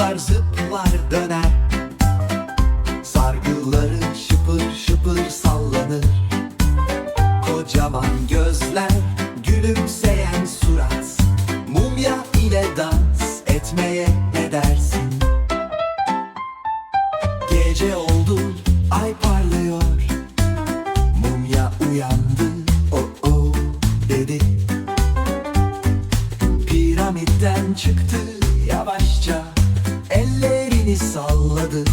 Çocuklar zıplar döner. Sargıları şıpır şıpır sallanır. Kocaman gözler, gülümseyen surat. Mumya ile dans etmeye ne dersin? Gece oldu, ay parlıyor. Mumya uyandı, o o dedi. Piramitten çıktı yavaşça Ellerini salladı.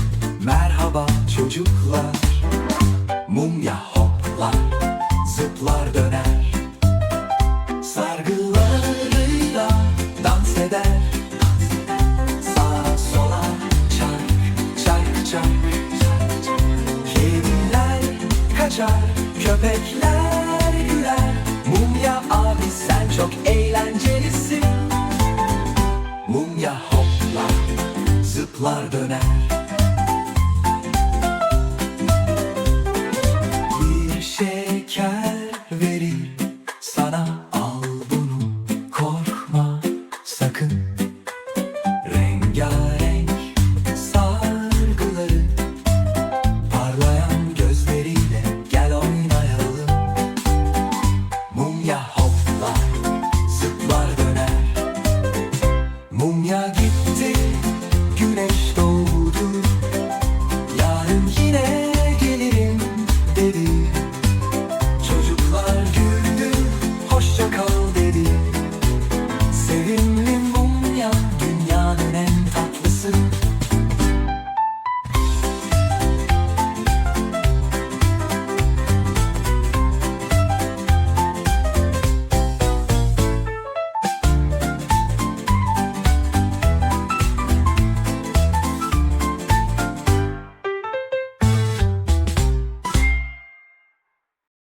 Merhaba çocuklar. Mumya hoplar Zıplar döner. Sargılarıyla dans eder. Sağa sola çark çark çark. Kediler kaçar Köpekler güler. Mumya abi sen çok eğlencelisin. Mumya hoplar Kuşlar döner. Bir şeker verir sana al bunu Korkma sakın. Rengarenk sargıları Parlayan gözleriyle gel oynayalım. Mumya hoplar zıplar döner. Mumya